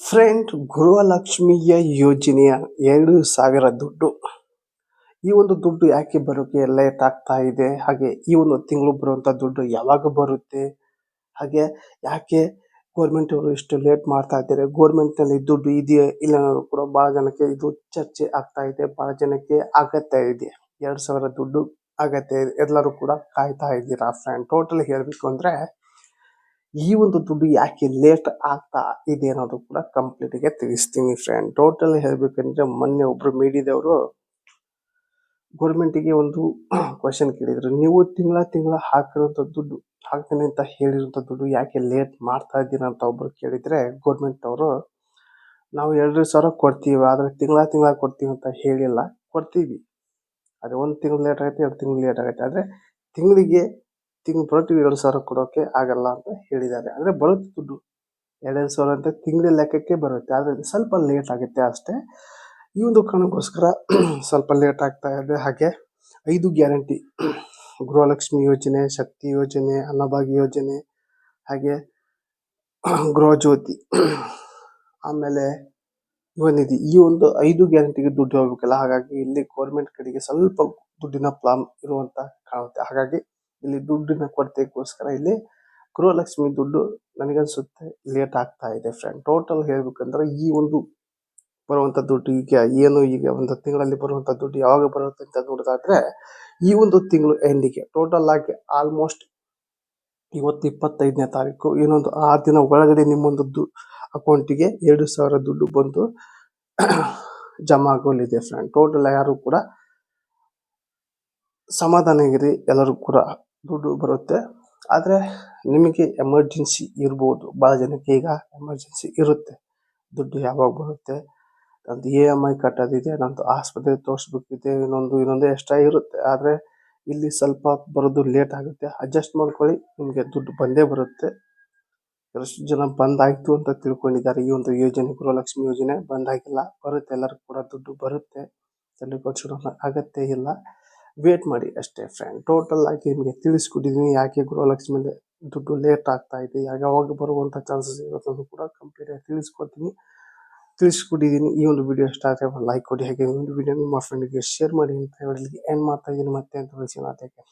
Friend ಗೃಹಲಕ್ಷ್ಮಿಯ ಯೋಜನೆಯ ಎರಡು ಸಾವಿರ ದುಡ್ಡು. ಈ ಒಂದು ದುಡ್ಡು ಯಾಕೆ ಬರೋಕೆ ಲೇಟ್ ಆಗ್ತಾ ಇದೆ? ಹಾಗೆ ಈ ಒಂದು ತಿಂಗಳು ಬರುವಂತ ದುಡ್ಡು ಯಾವಾಗ ಬರುತ್ತೆ? ಹಾಗೆ ಯಾಕೆ ಗೌರ್ಮೆಂಟ್ ಅವರು ಇಷ್ಟು ಲೇಟ್ ಮಾಡ್ತಾ ಇದ್ದಾರೆ? ಗೌರ್ಮೆಂಟ್ನಲ್ಲಿ ದುಡ್ಡು ಇದೆಯಾ ಇಲ್ಲ ಅನ್ನೋದು ಕೂಡ ಬಹಳ ಜನಕ್ಕೆ ಇದು ಚರ್ಚೆ ಆಗ್ತಾ ಇದೆ. ಬಹಳ ಜನಕ್ಕೆ ಅಗತ್ಯ ಇದೆ. ಎರಡು ಸಾವಿರ ದುಡ್ಡು ಇದೆ. ಎಲ್ಲರೂ ಕೂಡ ಕಾಯ್ತಾ ಇದ್ದೀರಾ ಫ್ರೆಂಡ್? ಟೋಟಲ್ ಹೇಳ್ಬೇಕು ಅಂದ್ರೆ ಈ ಒಂದು ದುಡ್ಡು ಯಾಕೆ ಲೇಟ್ ಆಗ್ತಾ ಇದೆ ಅನ್ನೋದು ಕೂಡ ಕಂಪ್ಲೀಟ್ಗೆ ತಿಳಿಸ್ತೀನಿ ಫ್ರೆಂಡ್ ಟೋಟಲ್ ಹೇಳ್ಬೇಕಂದ್ರೆ ಮೊನ್ನೆ ಒಬ್ರು ಮೀಡಿಯಾದವರು ಗೆ ಒಂದು ಕ್ವಶನ್ ಕೇಳಿದ್ರು. ನೀವು ತಿಂಗಳ ತಿಂಗಳ ಹಾಕಿರುವಂತ ದುಡ್ಡು, ಹಾಕ್ತೀನಿ ಅಂತ ಹೇಳಿರುವಂತ ದುಡ್ಡು ಯಾಕೆ ಲೇಟ್ ಮಾಡ್ತಾ ಇದ್ದೀರಾ? ಅಂತ ಒಬ್ರು ಕೇಳಿದ್ರೆ ಗೌರ್ಮೆಂಟ್ ಅವರು, ನಾವು ಎರಡು ಸಾವಿರ ಕೊಡ್ತೀವಿ, ಆದ್ರೆ ತಿಂಗಳ ತಿಂಗಳ ಕೊಡ್ತೀವಿ ಅಂತ ಹೇಳಿಲ್ಲ. ಕೊಡ್ತೀವಿ. ಅದೇ ಒಂದು ತಿಂಗಳು ಲೇಟ್ ಆಗುತ್ತೆ, ಎರಡು ತಿಂಗಳು ಲೇಟ್ ಆಗುತ್ತೆ. ಆದ್ರೆ ತಿಂಗಳಿಗೆ ತಿಂಗಳು ಪ್ರತಿ ಎರಡು ಸಾವಿರ ಕೊಡೋಕೆ ಆಗಲ್ಲ ಅಂತ ಹೇಳಿದ್ದಾರೆ. ಅಂದ್ರೆ ಬರುತ್ತೆ ದುಡ್ಡು. ಎರಡೆರಡು ಸಾವಿರ ಅಂತ ತಿಂಗಳ ಲೆಕ್ಕಕ್ಕೆ ಬರುತ್ತೆ. ಆದರೆ ಸ್ವಲ್ಪ ಲೇಟ್ ಆಗುತ್ತೆ ಅಷ್ಟೇ. ಈ ಒಂದು ಕಾರಣಕ್ಕೋಸ್ಕರ ಸ್ವಲ್ಪ ಲೇಟ್ ಆಗ್ತಾ ಇದೆ. ಹಾಗೆ ಐದು ಗ್ಯಾರಂಟಿ. ಗೃಹಲಕ್ಷ್ಮಿ ಯೋಜನೆ, ಶಕ್ತಿ ಯೋಜನೆ, ಅನ್ನಭಾಗ್ಯ ಯೋಜನೆ, ಹಾಗೆ ಗೃಹಜ್ಯೋತಿ ಆಮೇಲೆ ಯುವನಿಧಿ ಈ ಒಂದು ಐದು ಗ್ಯಾರಂಟಿಗೆ ದುಡ್ಡು ಹೋಗ್ಬೇಕಲ್ಲ. ಹಾಗಾಗಿ ಇಲ್ಲಿ ಗೌರ್ಮೆಂಟ್ ಕಡೆಗೆ ಸ್ವಲ್ಪ ದುಡ್ಡಿನ ಪ್ಲಾನ್ ಇರುವಂತ ಕಾಣುತ್ತೆ. ಹಾಗಾಗಿ ಇಲ್ಲಿ ದುಡ್ಡಿನ ಕೊರತೆಗೋಸ್ಕರ ಇಲ್ಲಿ ಗೃಹಲಕ್ಷ್ಮಿ ದುಡ್ಡು ನನಗನ್ಸುತ್ತೆ ಲೇಟ್ ಆಗ್ತಾ ಇದೆ ಫ್ರೆಂಡ್ ಟೋಟಲ್ ಹೇಳ್ಬೇಕಂದ್ರೆ ಈ ಒಂದು ಬರುವಂತ ದುಡ್ಡು ಈಗ ಏನು ಈಗ ಒಂದು ತಿಂಗಳಲ್ಲಿ ಬರುವಂತ ದುಡ್ಡು ಯಾವಾಗ ಬರುತ್ತೆ ಅಂತ ನೋಡೋದಾದ್ರೆ ಈ ಒಂದು ತಿಂಗಳು ಎಂಡಿಗೆ ಟೋಟಲ್ ಆಗಿ ಆಲ್ಮೋಸ್ಟ್ ಇವತ್ತು ಇಪ್ಪತ್ತೈದನೇ ತಾರೀಕು, ಇನ್ನೊಂದು ಆ ದಿನ ಒಳಗಡೆ ನಿಮ್ಮೊಂದು ದು ಅಕೌಂಟಿಗೆ ಎರಡು ಸಾವಿರ ದುಡ್ಡು ಬಂದು ಜಮಾ ಆಗೋಲಿದೆ ಫ್ರೆಂಡ್ ಟೋಟಲ್ ಯಾರು ಕೂಡ ಸಮಾಧಾನಗಿರಿ ಎಲ್ಲರೂ ಕೂಡ ದುಡ್ಡು ಬರುತ್ತೆ. ಆದರೆ ನಿಮಗೆ ಎಮರ್ಜೆನ್ಸಿ ಇರ್ಬೋದು. ಭಾಳ ಜನಕ್ಕೆ ಈಗ ಎಮರ್ಜೆನ್ಸಿ ಇರುತ್ತೆ. ದುಡ್ಡು ಯಾವಾಗ ಬರುತ್ತೆ? ನಂದು ಇ ಎಂ ಐ ಕಟ್ಟೋದಿದೆ, ನಂದು ಆಸ್ಪತ್ರೆ ತೋರಿಸ್ಬೇಕಿದೆ, ಇನ್ನೊಂದು ಇನ್ನೊಂದು ಎಕ್ಸ್ಟ್ರಾ ಇರುತ್ತೆ. ಆದರೆ ಇಲ್ಲಿ ಸ್ವಲ್ಪ ಬರೋದು ಲೇಟ್ ಆಗುತ್ತೆ. ಅಡ್ಜಸ್ಟ್ ಮಾಡ್ಕೊಳ್ಳಿ, ನಿಮಗೆ ದುಡ್ಡು ಬಂದೇ ಬರುತ್ತೆ. ಎಷ್ಟು ಜನ ಬಂದಾಯಿತು ಅಂತ ತಿಳ್ಕೊಂಡಿದ್ದಾರೆ. ಈ ಒಂದು ಯೋಜನೆ, ಗೃಹಲಕ್ಷ್ಮಿ ಯೋಜನೆ ಬಂದಾಗಿಲ್ಲ. ಬರುತ್ತೆ, ಎಲ್ಲರಿಗೂ ಕೂಡ ದುಡ್ಡು ಬರುತ್ತೆ. ತಲೆ ಕೆಡಿಸ್ಕೊಳ್ಳೋ ಅಗತ್ಯ ಇಲ್ಲ. ವೇಟ್ ಮಾಡಿ ಅಷ್ಟೇ ಫ್ರೆಂಡ್ ಟೋಟಲ್ ಆಗಿ ನಿಮಗೆ ತಿಳಿಸ್ಕೊಟ್ಟಿದ್ದೀನಿ ಯಾಕೆ ಗೃಹಲಕ್ಷ್ಮಿ ದುಡ್ಡು ಲೇಟ್ ಆಗ್ತಾ ಇದೆ? ಯಾವಾಗ ಬರುವಂಥ ಚಾನ್ಸಸ್ ಇರೋದನ್ನು ಕೂಡ ಕಂಪ್ಲೀಟಾಗಿ ತಿಳಿಸ್ಕೊಡ್ತೀನಿ. ತಿಳಿಸ್ಕೊಟ್ಟಿದ್ದೀನಿ ಈ ಒಂದು ವಿಡಿಯೋ ಇಷ್ಟ ಆದರೆ ಒಂದು ಲೈಕ್ ಕೊಡಿ. ಹಾಗೆ ಈ ಒಂದು ವಿಡಿಯೋ ನಿಮ್ಮ ಫ್ರೆಂಡ್ಗೆ ಶೇರ್ ಮಾಡಿ ಅಂತ ಹೇಳಿ ಎಂಡ್ ಮಾಡ್ತಾ ಇದ್ದೀನಿ ಮತ್ತೆ ಅಂತ ತಿಳಿಸಿ ಮಾತಾಡ್ತೀನಿ.